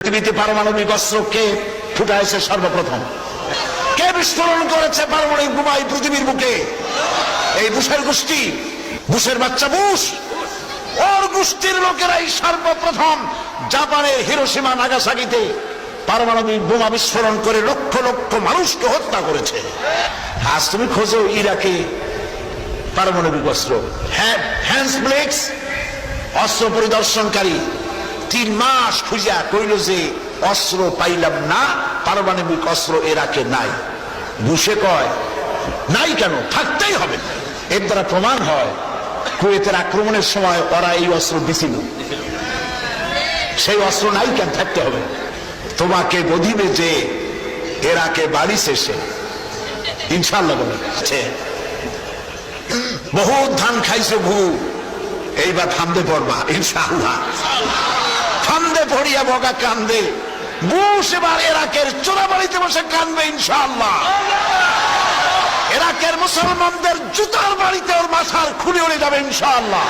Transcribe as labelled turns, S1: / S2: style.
S1: পৃথিবীতে পারমাণবিক অস্ত্র কে ফুটাইছে সর্বপ্রথম? কে বিস্ফোরণ করেছে পারমাণবিক বোমাই পৃথিবীর বুকে? এই বুশের গোষ্ঠী, বুশের বাচ্চা বুশ। ওর গোষ্ঠীর লোকেরাই সর্বপ্রথম জাপানে হিরোসীমা নাগাসাকিতে পারমাণবিক বোমা বিস্ফোরণ করে লক্ষ লক্ষ মানুষকে হত্যা করেছে। আজ তুমি খোঁজো ইরাকে পারমাণবিক অস্ত্র। হ্যান্স ব্লেক্স, অস্ত্র পরিদর্শনকারী তিন মাস খুঁজিয়া কইল যে অস্ত্র পাইলাম না পারমাণবিক অস্ত্র এরাকে নাই। বুসে কয়, নাই কেন? থাকতেই হবে। এর দ্বারা প্রমাণ হয়, কুয়েতের আক্রমণের সময় ওরা এই অস্ত্র দিছিল। সেই অস্ত্র নাই কেন? থাকতে হবে। তোমাকে বধিবে যে এরাকে বাড়ি শেষে। ইনশাল্লাহ বলে। বহুত ধান খাইছো ভু এইবার থামতে পড়বা ইনশাআল্লাহ। থামতে পড়িয়া বগা কান্দে। বুশ এবার এরাকের চোরা বাড়িতে বসে কান্দবে ইনশাআল্লাহ। এরাকের মুসলমানদের জুতার বাড়িতে ওর মাথার খুলে উড়ে যাবে ইনশাআল্লাহ।